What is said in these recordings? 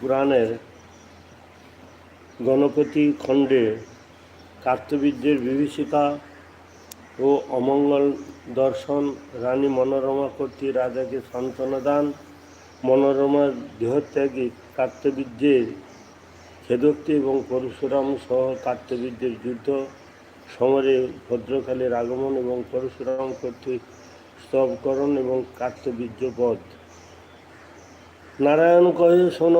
পুরাণের গণপতি খণ্ডে কার্তবীর্যের বিভীষিকা ও অমঙ্গল দর্শন, রানী মনোরমা কর্তৃক রাজাকে সান্ত্বনা দান, মনোরমার দেহত্যাগী কার্তবীর্যের খেদোক্তি এবং পরশুরাম সহ কার্তবীর্যের যুদ্ধ সমরে ভদ্রকালের আগমন এবং পরশুরাম কর্তৃক স্তবকরণ এবং কার্তবীর্য বধ নারায়ণ কহে, শোন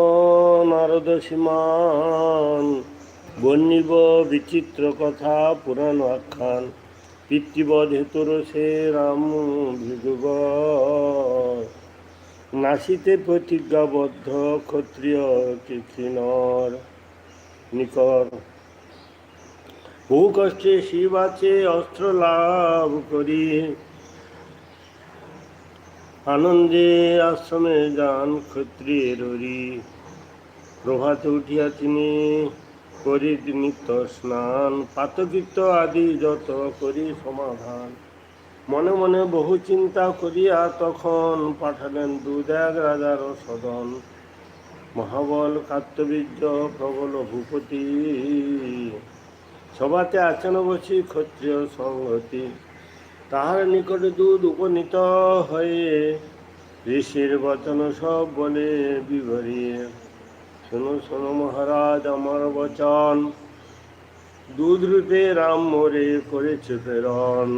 নারদ সীমান বন্নিব বিচিত্র কথা, পুরাণ আখ্যান, পিতৃবধ হেতুর সে রাম ভৃগুব নাসিতে প্রতিজ্ঞাবদ্ধ ক্ষত্রিয় কৃষ্ণর নিকর। বহু কষ্টে শিব আছে অস্ত্র লাভ করি। আনন্দে আশ্রমে যান ক্ষত্রিয়ের হরি প্রভাতে উঠিয়া তিনি করি নিত্য স্নান, পাতকীর্ত আদি যত করি সমাধান। মনে মনে বহু চিন্তা করিয়া তখন পাঠালেন দুধ রাজার সদন। মহাবল কার্তবীর্য প্রবল ভূপতি। সভাতে আচন বসি ক্ষত্রিয় সংহতি। তাহার নিকটে দুধ উপনীত হয়ে ঋষির বচন সব বলে বিভরিয়ে শোনো শোনো মহারাজ, আমার বচন। দুধ রূপে রাম মোরে করেছে প্রেরণ।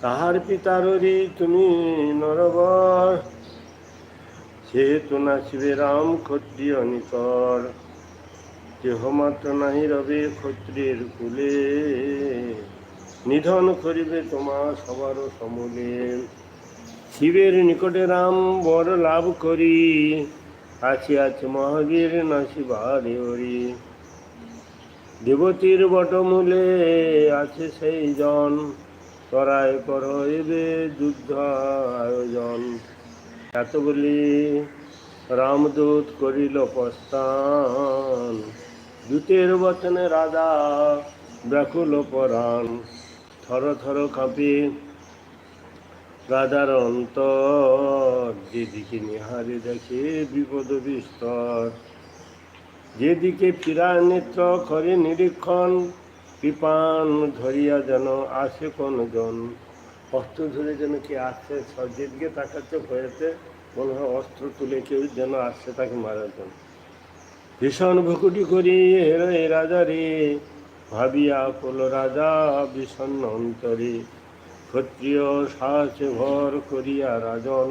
তাহার পিতাররি তুমি নরবর, সেহেতু নাচিবে রাম ক্ষত্রিয় নিকর কেহ মাত্র নাহি রবে ক্ষত্রের কুলে। নিধন করিবে তোমার সবার সমূলে। শিবের নিকটে রাম বর লাভ করি। আছে আছে মহাবীর নাসিবারে হরি। দেবতীর বটমূলে আছে সেই জন। তরায় কর এবে যুদ্ধ আয়োজন এত বলি রামদূত করিল প্রস্থান। দূতের বচনে রাজা ব্যাকুল পরাণ। থর থর কাঁপে রাজার অন্তর। যেদিকে নিহারে দেখে বিপদ বিস্তর। যেদিকে ফিরা নেত্র করে নিরীক্ষণ, কৃপান ধরিয়া যেন আসে কোন জন অস্ত্র ধরে যেন কে আসছে যেদিকে তাকাচ্ছে ভয়েতে মনে হয় অস্ত্র তুলে কেউ যেন আসছে তাকে মারার জন্য। ভীষণ ভুকুটি করি হের এ রাজা রে, ভাবিয়া কোল রাজা বিষণ্ণ অন্তরে। ক্ষত্রিয় সাহসে ভর করিয়া রাজন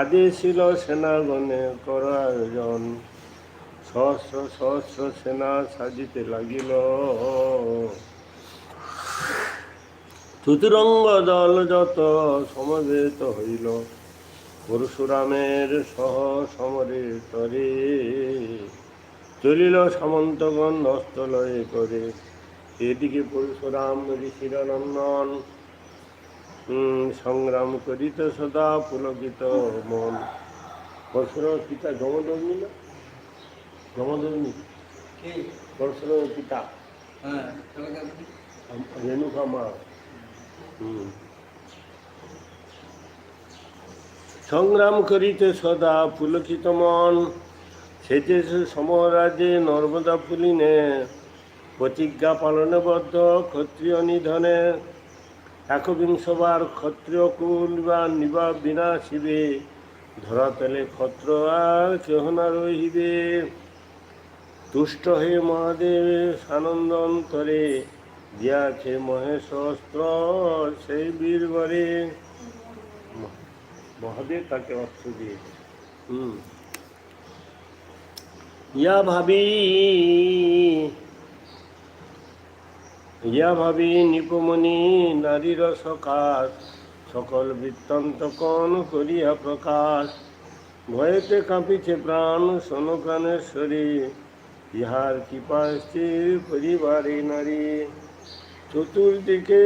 আদেশিল সেনাগণে কর সহস্র সহস্র সেনা সাজিতে লাগিল। চতুরঙ্গ দল যত সমবেত হইল পরশুরামের সহ সমরে তরে চলিল সামন্তগণ হস্তলয়ে করে এদিকে পরশুরাম ঋষির নন্দন সংগ্রাম করিত সদা পুলকিত মন। পরশুরাম পিতা যমধর্মী না? কে? পিতা। হ্যাঁ, রেণুকা মা। হুম। সংগ্রাম করিতে সদা পুলকিত মন। সেতে সমরাজে নর্মদা ফুলিনে প্রতিজ্ঞা পালনে বদ্ধ ক্ষত্রিয় নিধনে। একবিংশবার ক্ষত্রিয় কুল বা নিবা বিনা শিবে ধরাতলে ক্ষত্র আর কেহ না রহিবে। তুষ্ট হয়ে মহাদেব, সানন্দ অন্তরে দিয়াছে মহেশ অস্ত্র সেই বীরবরে। মহাদেব তাকে অস্ত্র হুম। ইয়া ভাবি ইয়া ভাবি নিপমণি নারীর সকাশ সকল বৃত্তান্ত কন করিয়া প্রকাশ? ভয়েতে কাঁপিছে প্রাণ, শোন প্রাণের শরীর, ইহার কৃপা স্থির পরিবারে নারী। চতুর্দিকে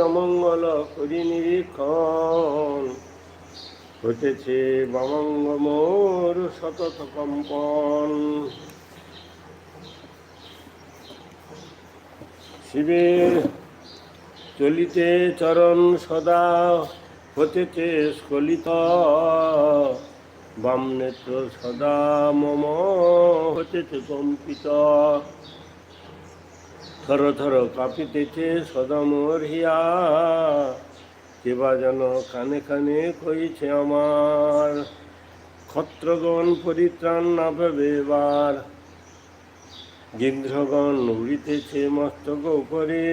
অমঙ্গল করি নিরীক্ষণ হতেছে বামঙ্গ মোর সতত কম্পন। শিবের চলিতে চরণ সদা হতেতে স্খলিত। বাম নেত্র সদা মম হতেতে কম্পিত। থর থর কাঁপিতেছে সদা মোর হিয়া। কেবা যেন কানে কানে কইছে আমার। ক্ষত্রগণ পরিত্রাণ না পাবে এবার। গিন্দ্রগণ উড়িতেছে মস্তক উপরে।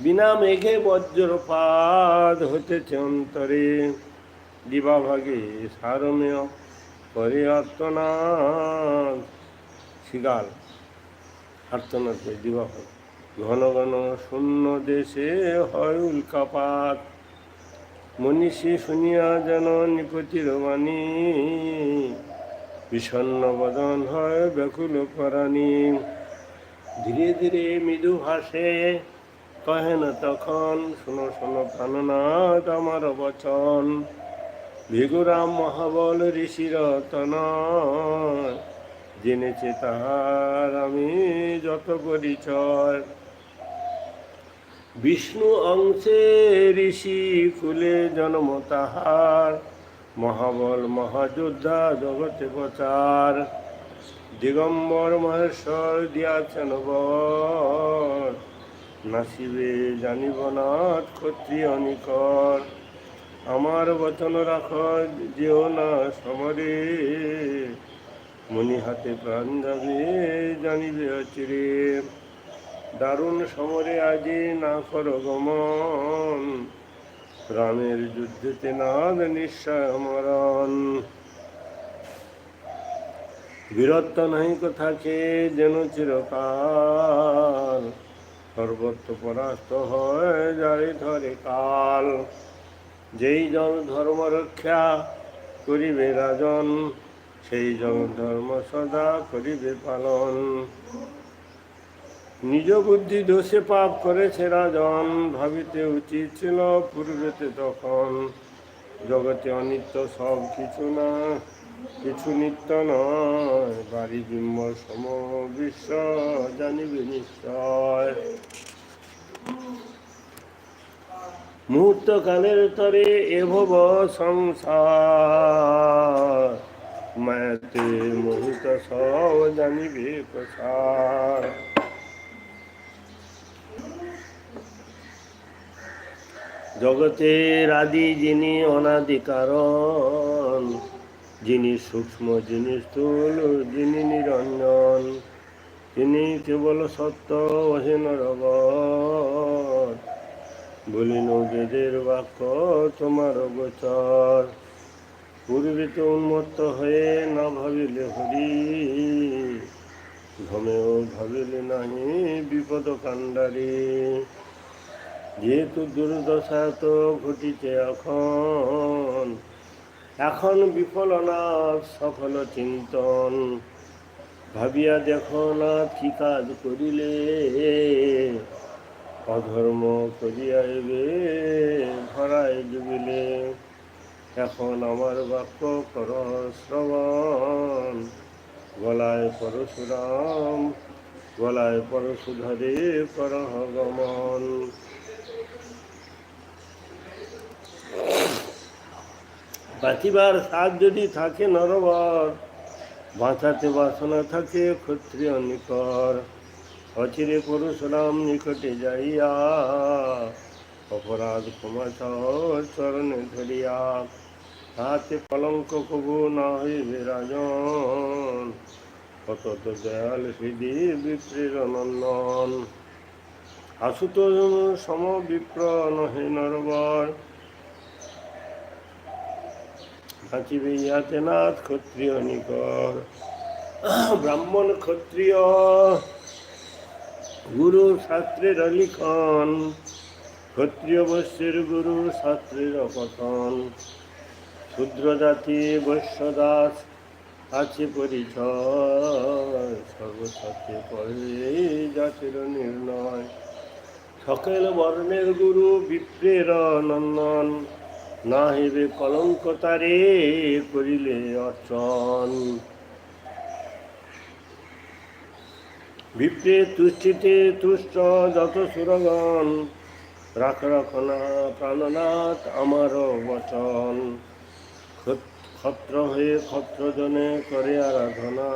বিনা মেঘে বজ্রপাত হতেছে অন্তরে। দিবাভাগে সারমেয় করে আর্তনাদ। শিগাল, আর্তনাদ করে দিবাভাগ। ঘন ঘন শূন্য দেশে হয় উল্কাপাত। মনীষী শুনিয়া যেন নিপতির বাণী। বিষণ্ণ বদন হয় ব্যাকুল পরাণী। ধীরে ধীরে মৃদু ভাসে। কহে না তখন, শোনো শোনো প্রাণনাথ আমার বচন। ভিগুরাম মহাবল ঋষির তন জেনেছে তাহার আমি যত পরিচয়। বিষ্ণু অংশে ঋষি কুলে জন্ম তাহার, মহাবল মহাযোদ্ধা জগতে প্রচার। দিগম্বর মহেশ্বর দিয়াছেন বর, নাসিবে জানিব নাথ ক্ষত্রিয় নিকর আমার বচন রাখ, যেও না সমরে মনি হাতে প্রাণ যাবে জানিবে অচিরে। দারুণ সমরে আজি না কর গমন। রামের যুদ্ধেতে নাদ নিশ্চয় মরণ বীরত্ব নাই কথাকে যেন চিরকাল। সর্বত্র পরাস্ত হয় যারে ধরে কাল। যেই জন ধর্ম রক্ষা করিবে রাজন, সেই জন ধর্ম সদা করিবে পালন। নিজ বুদ্ধি দোষে পাপ করেছে রাজন, ভাবিতে উচিত ছিল পূর্বেতে তখন। জগতে অনিত্য সব কিছু না, কিছু নিত্য নয়। বাড়ি, বিম্ব, সম, বিশ্ব, জানিবে নিশ্চয়। মুহূর্ত কালের তরে এভব সংসার। মায়াতে মোহিত সব জানিবে প্রসার। জগতের আদি যিনি অনাদি কারণ যিনি সূক্ষ্ম, যিনি স্থূল, যিনি নিরঞ্জন তিনি কেবল সত্য অহীন রগত। বলিন বেদের বাক্য তোমার গোচর। পূর্বে তো উন্মত্ত হয়ে না ভাবিলে হরি ধমেও ভাবিলে নাহি বিপদ কাণ্ডারি। যেহেতু দুর্দশা তো ঘটিছে এখন এখন বিফল না সফল চিন্তন। ভাবিয়া দেখো না কি কাজ করিলে, অধর্ম করিয়া এবে ভরায় ডুবিলে। এখন আমার বাক্য কর শ্রবণ, গলায় পরশুরাম, গলায় পরশুধরে করহ গমন। বাঁচিবার সাথ যদি থাকে নরবর, বাঁচাতে বাসনা থাকে ক্ষত্রিয় নিকর অচিরে পরশুরাম নিকটে যাইয়া অপরাধ ক্ষমা চরণে ধরিয়া হাতে কলঙ্ক কবু না হইবে রাজন কত তো দয়াল হৃদি বিপ্রের নন্দন। আশুত সম বিপ্র নহে নরবর। ইহাতে নাথ ক্ষত্রিয় নিকর ব্রাহ্মণ ক্ষত্রিয় গুরু শাস্ত্রের লিখন ক্ষত্রিয় বৈশ্যের গুরু শাস্ত্রের কথন শূদ্র জাতি বৈশ্য দাস আছে পরিচয় সর্বসাথে পরে জাতির নির্ণয় সকল বর্ণের গুরু বিপ্রের নন্দন না হইবে কলঙ্ক তারে করিলে অর্চন বিপ্রে তুষ্টিতে তুষ্ট যত সুরগণ, রাখ রাখ না প্রাণনাথ আমার বচন। ক্ষত- ক্ষত্র হয়ে ক্ষত্রজনে করে আরাধনা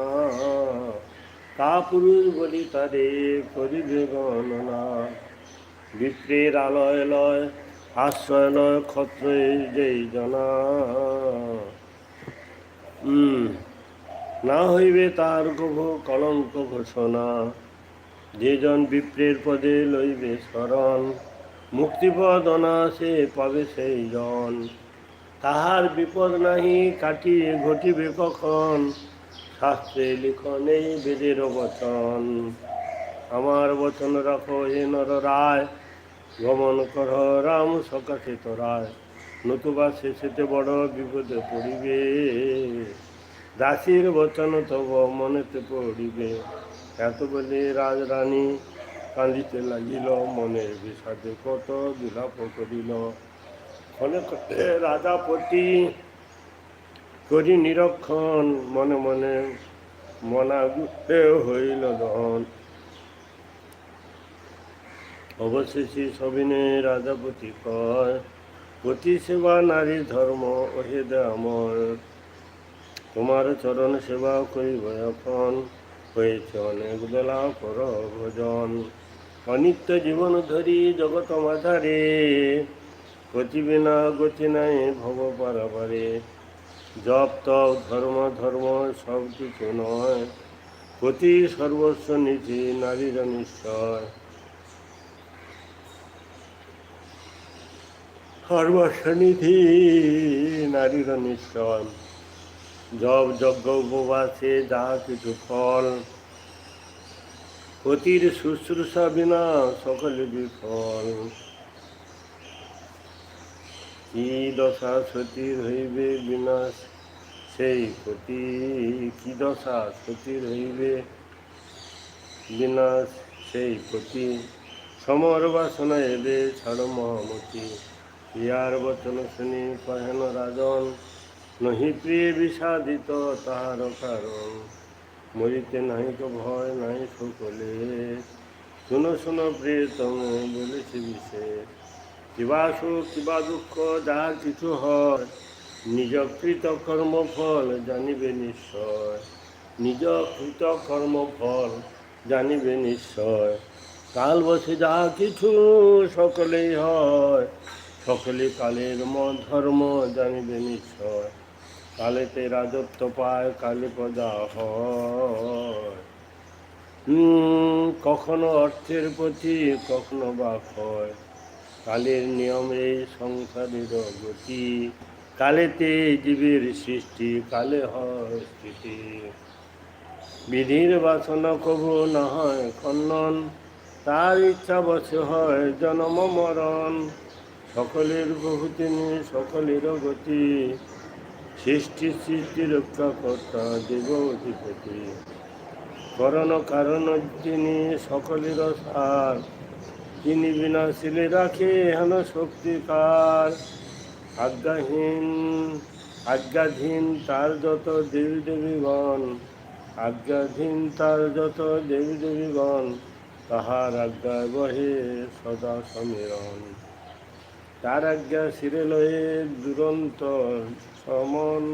কা পুরুষ বলি তারে করিবে গণনা বিপ্রের আলয় লয় আশ্রয় লয় ক্ষত্রে যেই জনা। না হইবে তার গভ কলঙ্ক ঘোষণা। যেজন বিপ্রের পদে লইবে শরণ মুক্তিপদ অনাসে পাবে সেই জন তাহার বিপদ নাহি কাটিয়ে ঘটিবে কখন? শাস্ত্রে লিখনে বেদের বচন। আমার বচন রাখো হে নর রায় গমন কর, রাম সকাশে তোরায় নতুবা শেষেতে বড় বিপদে পড়িবে। দাসীর বচন তব মনেতে পড়িবে। এত বলে রাজরানী কান্দিতে লাগিল, মনের বিষাদে কত বিলাপ করিল। কতে রাজাপতি করি নিরক্ষণ, মনে মনে মনা হইল দহন। অবশেষে সবিনে রাজাপতি কয় পতি সেবা নারী ধর্ম ওহেদে আমার তোমার চরণ সেবা করিব এখন। হয়েছে অনেক বেলা কর ভোজন। অনিত্য জীবন ধরি জগৎ মাধারে গতি বিনা গতি নাই ভব পারাবারে। জপ, তপ, ধর্ম ধর্ম সব কিছু নয়। প্রতি সর্বস্ব নীতি নারীর নিশ্চয়। সর্বস্ব নিধি নারীর নিশ্চয় জব যজ্ঞ উপবাসে যা কিছু ফল পতির শুশ্রূষা বিনা সকলে বিফল। কি দশা সতীর হইবে বিনাশ সেই পতি কি দশা সতীর হইবে বিনাশ সেই পতি সমর বাসনা এলে ছাড় মহামতি ইয়ার বচন শুনি কহেন রাজন নহি প্রিয় বিষাদিত তাহার কারণ মরিতে নাহি তো ভয়, নাহি সকলে শুনো শুনো প্রিয় তুমি বলেছি বিশেষ। কিবা সুখ, কিবা দুঃখ যাহা কিছু হয় নিজ কৃত কর্মফল জানিবে নিশ্চয়। নিজ কৃত কর্মফল জানিবে নিশ্চয়। কাল বসে যাহা কিছু, সকলেই হয় সকলে কালের ধর্ম জানিবে নিশ্চয়। কালেতে রাজত্ব পায়, কালে প্রজা হয়। কখনো অর্থের প্রতি, কখনো বা ক্ষয়। কালের নিয়মে সংসারের গতি। কালেতে জীবের সৃষ্টি, কালে হয় স্থিতি। বিধির বাসনা কবু না হয় খণ্ডন তার ইচ্ছা বসে হয় জন্ম মরণ। সকলের বহু তিনি সকলের গতি। সৃষ্টি সৃষ্টি রক্ষা কর্তা, দেব অধিপতি। করণ কারণ তিনি সকলের সার তিনি বিনাশীলে রাখে হেন শক্তিকার আজ্ঞাহীন, আজ্ঞাধীন তার যত দেবী দেবীগণ, আজ্ঞাধীন তার যত দেবী দেবীগণ, তাহার আজ্ঞায় বহে সদা সমীরণ। তার আজ্ঞা লয়ে দুরন্ত সমন।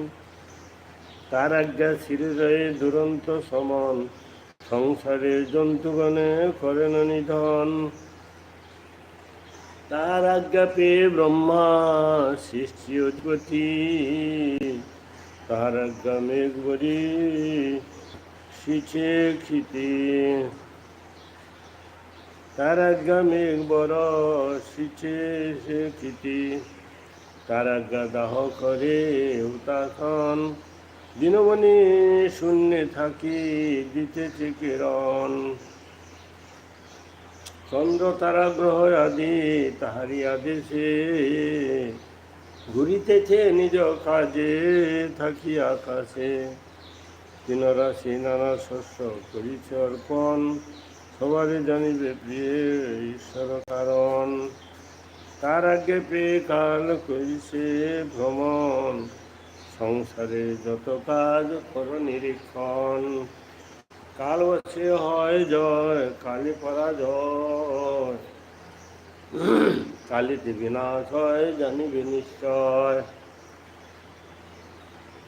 তার আজ্ঞা লয়ে দুরন্ত সমন। সংসারের জন্তুগণে করেন নিধন। তার আজ্ঞা পেয়ে ব্রহ্মা সৃষ্টি উৎপত্তি তার আজ্ঞা মেঘ বরি সিঁচে ক্ষিতি। সিঁচে সে ক্ষিতি তার দাহ করে হুতাখন দিনমণি শূন্যে থাকি দিতেছে কিরণ চন্দ্র তারা গ্রহ আদি তাহারি আদেশে। ঘুরিতেছে নিজ কাজে থাকি আকাশে। তিন রাশি নানা শস্য করিছে অর্পণ। সবারই জানিবে প্রিয় ঈশ্বর, কারণ তার আগে পেয়ে কাল করিছে ভ্রমণ। সংসারে যত কাজ কর নিরীক্ষণ। কাল বসে হয় জয়, কালী পরাজয়। কালীতে বিনাশ হয় জানিবে নিশ্চয়।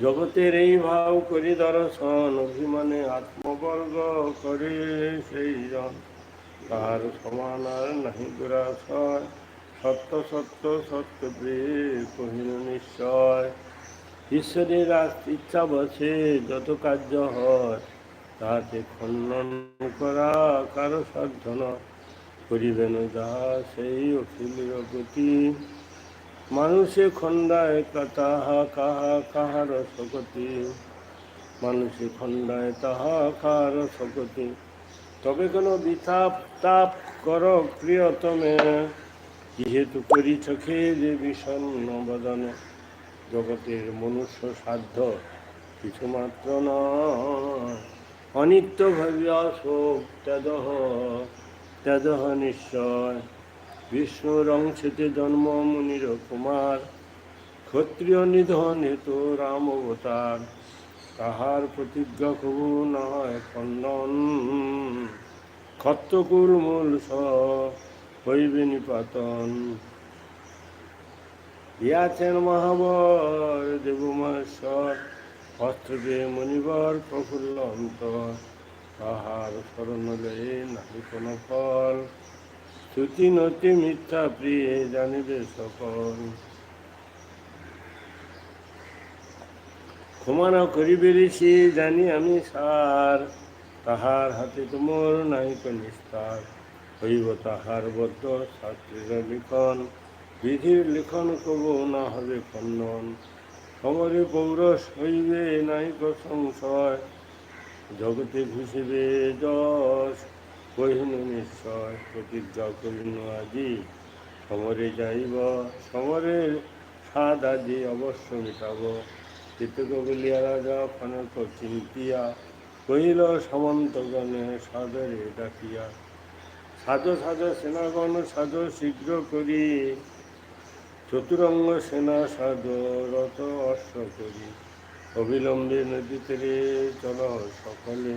জগতের এই ভাব করি দর্শন, অভিমানে আত্মবর্গ করে সেই জন। তার সমান আর নাহি দুরাশয়, সত্য সত্য সত্য কহিল নিশ্চয়। ঈশ্বরের ইচ্ছা বসে যত কার্য হয়, তাহাতে খণ্ডন করা কারও সাধ্য করিবেন যাহা সেই অখিলের গতি মানুষে খণ্ডায় তাহা কাহা কাহার শকতি মানুষে খণ্ডায় তাহা কাহার শকতি তবে কোন বিতাপ তাপ কর প্রিয়তমে, যেহেতু করি চোখে যে বিষণ্ণ বদনে। জগতের মনুষ্য সাধ্য কিছুমাত্র নয়। অনিত্য ভাবিয়া শোক ত্যাদহ ত্যাদহ নিশ্চয়। অংশেতে জন্ম মুনির কুমার। ক্ষত্রিয় নিধন হেতু রাম অবতার। তাহার প্রতিজ্ঞা কবু নয় খণ্ডন। ক্ষত্রকুল মূল স হইবে নিপাতন। দিয়াছেন মহাবর দেবমহেশ্বর অস্ত্রবে মনিবর প্রফুল্ল অন্তর। তাহার স্মরণ লয়ে নাহি কোনো ফল। শ্রুতি নতি মিথ্যা প্রিয়ে জানিবে সকল ক্ষমা না করিবে ঋষি জানি আমি সার তাহার হাতে তুমর নাহিক নিস্তার হইব তাহার বদ্ধ শাস্ত্রের লিখন বিধির লিখন কব না হবে খণ্ডন সমরে পৌরস হইবে নাহিক সংশয় জগতে ঘুষিবে যশ কহিন নিশ্চয় প্রতিজ্ঞা করিন আজি। সমরে যাইব সমরের স্বাদ আজি অবশ্য মিটাব। চিত্তক বলিয়া রাজা কনক চিন্তিয়া, কহিল সামন্তগণে সাদরে ডাকিয়া, সাধ সাধ সেনাগণ, সাধ শীঘ্র করি। চতুরঙ্গ সেনা সাধ রত অশ্ব করি। অবিলম্বে নদী তীরে চল সকলে।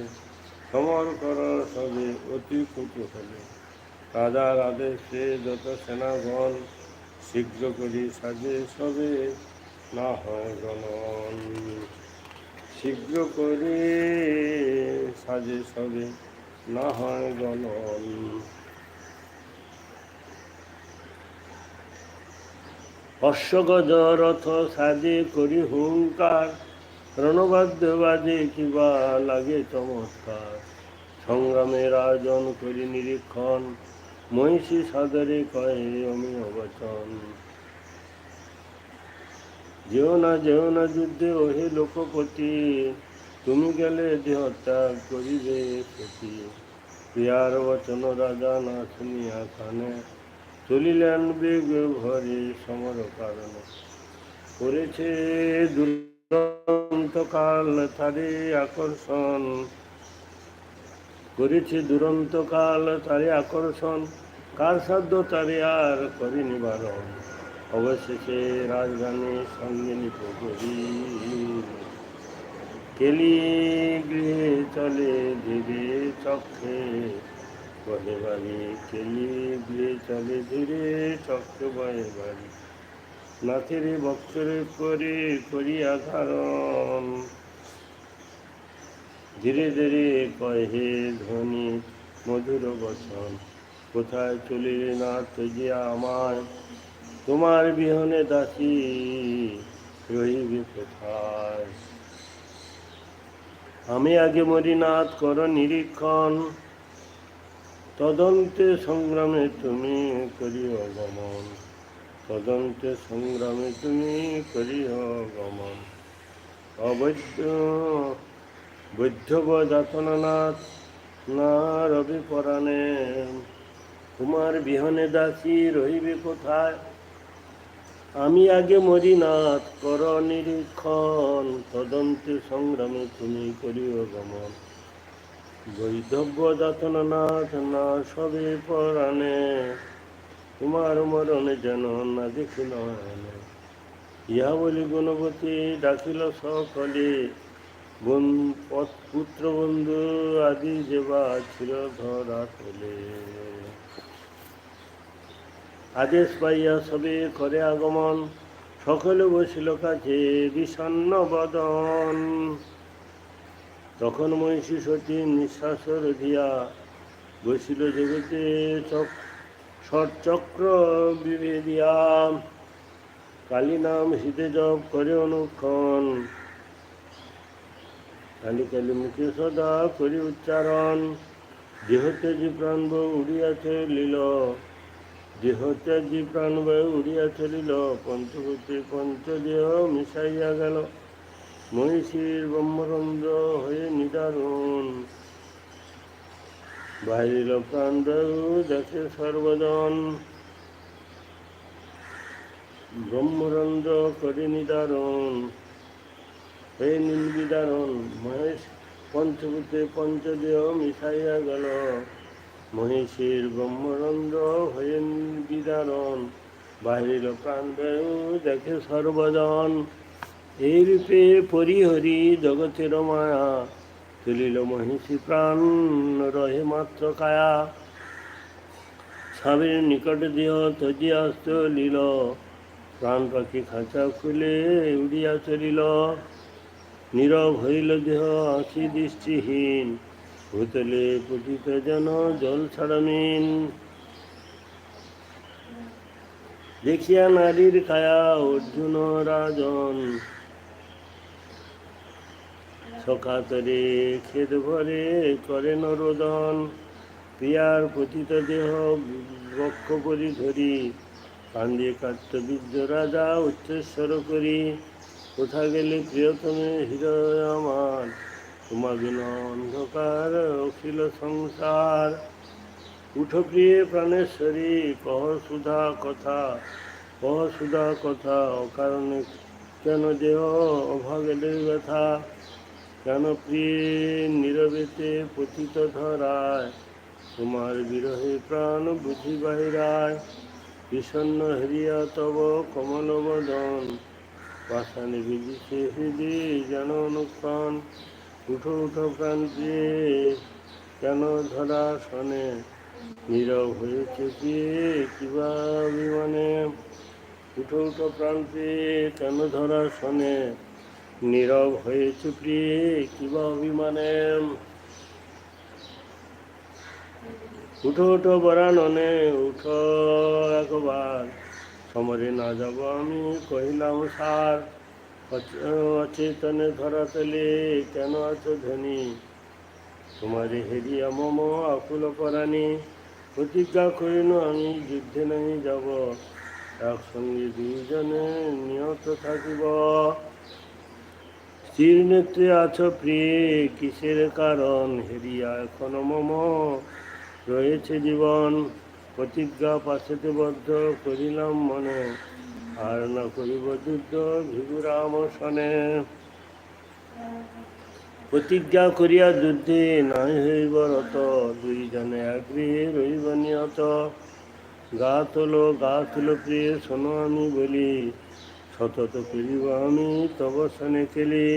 সমর কর সবে অতি কুতুহলে রাজার আদেশে যত সেনাগণ শীঘ্র করি সাজে, সবে না হয় গণন। শীঘ্র করে সাজে, সবে না হয় গণন। অশ্বগজ রথ সাজে করি হুঙ্কার রণবাদ্য বাজে কিবা লাগে চমৎকার। সংগ্রামের আয়োজন করি নিরীক্ষণ, মহিষী সাদরে কয়ে অমীয় বচন যেও না যেও না যুদ্ধে ওহে লোকপতি, তুমি গেলে দেহ ত্যাগ করিবে ক্ষতি প্রিয়ার বচন রাজা না শুনিয়া কানে, চলিলেন বেগ ভরে সমর কারণে করেছে দুরন্ত কাল তারে আকর্ষণ। করেছে দুরন্ত কাল তারে আকর্ষণ, কার সাধ্য তারে আর করে নিবারণ। অবশেষে রাজধানী সঙ্গে নিত করি কেলি গৃহে চলে ধীরে চক্ষে বহে বাড়ি। কেলি গৃহে চলে ধীরে চক্ষে বহে বাড়ি। নাথের বক্ষরে করে করিয়া ধারণ ধীরে ধীরে কহে ধ্বনি মধুর বচন, কোথায় চলিলে নাথ গিয়া আমায় তোমার বিহনে দাসী রহিবে কোথায়? আমি আগে মরি নাথ, কর নিরীক্ষণ। তদন্তে সংগ্রামে তুমি করিও গমন। তদন্তে সংগ্রামে তুমি করিও গমন অবৈধ বৈধব যাতনানাথ না রবি পরাণে তোমার বিহনে দাসী রহিবে কোথায়? আমি আগে মরিনাথ, কর নিরীক্ষণ, তদন্তে সংগ্রামে তুমি করিও গমন বৈধব্য যাতনানাথ না সবে পরাণে তোমার মরণে যেন না দেখি নয়নে ইহা বলি গুণবতী ডাকিল সকলে পুত্র বন্ধু আদি যেবা ছিল ধরা তোলে আদেশ পাইয়া সবে করে আগমন, সকলে বসিল কাছে বিষণ্ণ বদন। তখন মহিষী সতী নিঃশ্বাস রধিয়া বসিল জগতে চক ষটচক্র বিভেদিয়া। কালী নাম হৃদে জপ করে অনুক্ষণ। কালী কালী মুখে সদা করি উচ্চারণ। দেহত্যাজি প্রাণব উড়িয়া চলিল দেহত্যাজি প্রাণব উড়িয়া চলিল পঞ্চভূতে পঞ্চদেহ মিশাইয়া গেল। মহিষীর ব্রহ্মরন্ধ্র হয়ে নিদারুণ। বাহিল প্রাণবায়ু দেখে সর্বজন ব্রহ্মরন্ধ্র করে নিদারুণ হে নির্বিদারণ মহেশ পঞ্চভূতে পঞ্চদেহ মিশাইয়া গেল। মহিষীর ব্রহ্মরন্ধ্র হয়ে বিদারণ বাহির প্রাণবায়ু দেখে সর্বজন এই রূপে পরিহরি জগতের মায়া। তুলিল মহিষী প্রাণ রহে মাত্র কায়া। স্বামীর নিকট দেহ তজিয়া চলিল। প্রাণ পাখি খাঁচা খুলে উড়িয়া চলিল। নীরব হইল দেহ আঁখি দৃষ্টিহীন। ভূতলে পতিত যেন জল ছাড়ামিন দেখিয়া নারীর কায়া অর্জুন রাজন। সকাতরে খেদ ভরে করে নরোদন। প্রিয়ার পতিত দেহ বক্ষ করি ধরি। কান্দে কার্তবীর্য রাজা উচ্চস্বর করি। কোথা গেলে প্রিয়তমে হৃদয় আমার? তোমা বিন অন্ধকার অখিল সংসার। উঠো প্রিয়ে প্রাণেশ্বরী, কহ সুধা কথা, কহ সুধা কথা। অকারণে কেন দেহ অভাগেলে ব্যথা? কেন প্রিয়ে নীরবেতে পতিত ধরায়, তোমার বিরহে প্রাণ বুঝি বাহিরায়। বিষণ্ণ হরিয়া তব কমল বদন পাশানে বিদিছে হৃদয় যেন অনুক্ষণ উঠো উঠো প্রিয়ে কেন ধরা শনে? নীরব হয়েছে কিবা অভিমানে। উঠো উঠো প্রিয়ে কেন ধরা শনে? নীরব হয়েছে প্রিয়ে কিবা অভিমানে। উঠো উঠো বরাননে উঠো একবার। সমরে না যাব আমি, কহিলাম সার অচ- অচেতনে ধরা তলে কেন আছো ধনী? তোমারে হেরিয়া মম, আকুল পরাণী। প্রতিজ্ঞা করিল, আমি যুদ্ধে নাহি যাব। একসঙ্গে দুইজনে নিহত থাকিব। স্থির নেত্রে আছো প্রিয়ে, কিসের কারণ? হেরিয়া এখনও মম। রয়েছে জীবন, প্রতিজ্ঞা পাশেতে বদ্ধ করিলাম মনে। আর না করিব যুদ্ধ ভিগুরাম শনে। প্রতিজ্ঞা করিয়া যুদ্ধে নাই হইব রত। দুইজনে একগৃহে রইব নিহত। গা তোলো, গা তুলো প্রিয়ে, শোনো আমি বলি সতত করিব আমি, তব শনে খেলি।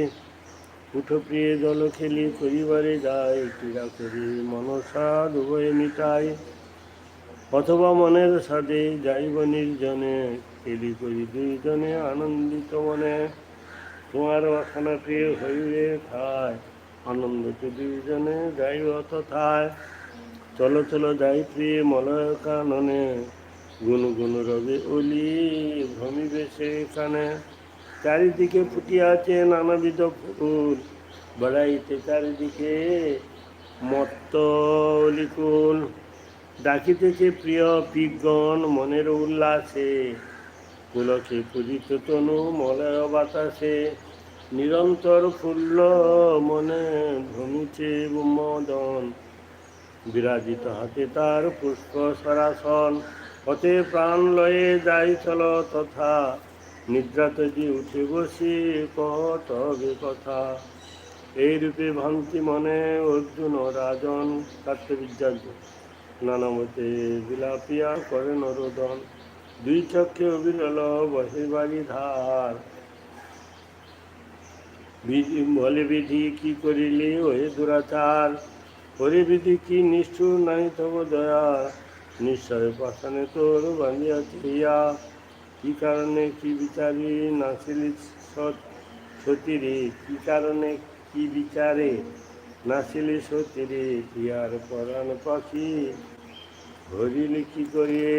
প্রিয়ে দল খেলি, করিবারে যায় ক্রীড়া করি, মনসা উভয়ে মিটাই। অথবা মনের সাথে যাইব নির্জনে, খেলি করি দুইজনে আনন্দিত মনে। তোমার বাসনা প্রিয় হইবে খায়, আনন্দ তো দুইজনে যাইব তথায়। চলো চলো যাই প্রিয় মলয় কাননে গুন গুন রবে অলি ভ্রমিবে সেখানে চারিদিকে ফুটিয়াছে নানাবিধ ফুল। বেড়াইতে চারিদিকে মত্ত অলিকুল ডাকিতেছে প্রিয় পিগণ মনের উল্লাসে। পুলকে পূজিত তনু মলয় বাতাসে। নিরন্তর ফুল্ল মনে ভ্রমিছে মদন বিরাজিত হাতে তার পুষ্প সরাসন। পথে প্রাণ লয়ে যাই চল তথা। নিদ্রাতে যে উঠে বসি কহ তবে কথা এই রূপে ভাঙতি মনে অর্জুন রাজন কার্তবিদ্যার্য নানামতে বিলাপিয়া করে নরোদন। দুই চক্ষে অবিরল বহে বাড়ি ধার বলে বিধি কি করিলি ওহে দুরাচার? হরে কি নিষ্ঠুর নাই তব দয়া নিশ্চয় পাশানে তোর বাঁধিয়াছে ইয়া কি কারণে কি বিচারি সৎ সতীরে? কি কারণে কি বিচারে নাচিলি সতীরে? ইয়ার পরাণ পাখি ধরিলি কি করিয়ে